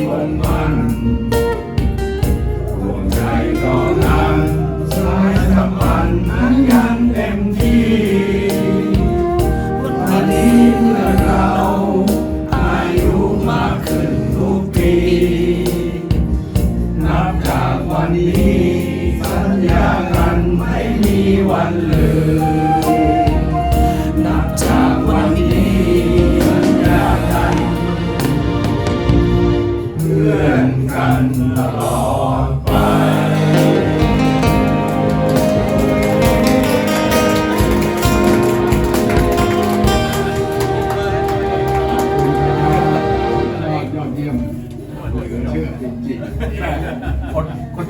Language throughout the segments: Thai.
ให้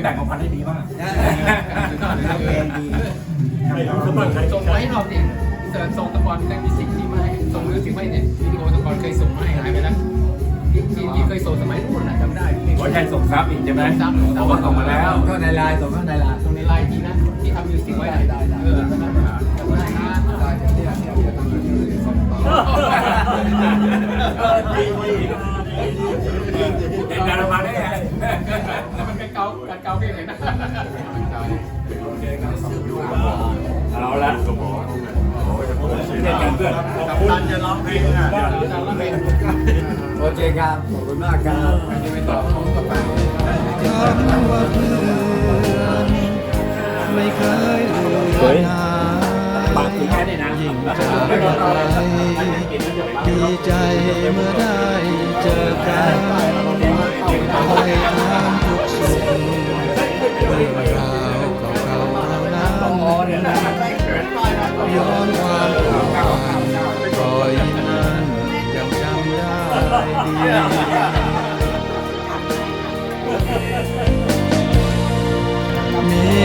แต่งของพันธุ์ได้ดีมากส่งมาให้เราเนี่ยเสิร์ชส่งตะกอนแต่มีสิ่งที่มาให้ส่งรู้สึกว่าเนี่ยวิดีโอตะกอนเคยส่งมาให้หายไปแล้วที่ที่ที่เคยส่งสมัยนู้นนะจำได้หัวใจส่งซับอีกใช่ไหมซับผมก็ส่งมาแล้วเข้าในไลน์ส่งเข้าในไลน์ส่งในไลน์ทีนะที่ทำมิวสิกไว้ได้ได้เออจำได้นะจำได้นะได้ เด็กกันเพื่อนตันจะร้องเพลงอะจะร้องเพลงโอเคครับ ขอบคุณมากครับจะไปต่อของกาแฟไม่เคยลืมเฮ้ยนานปากถึงแค่นี้นะดีใจเมื่อได้เจอกันคอยถามทุกสุข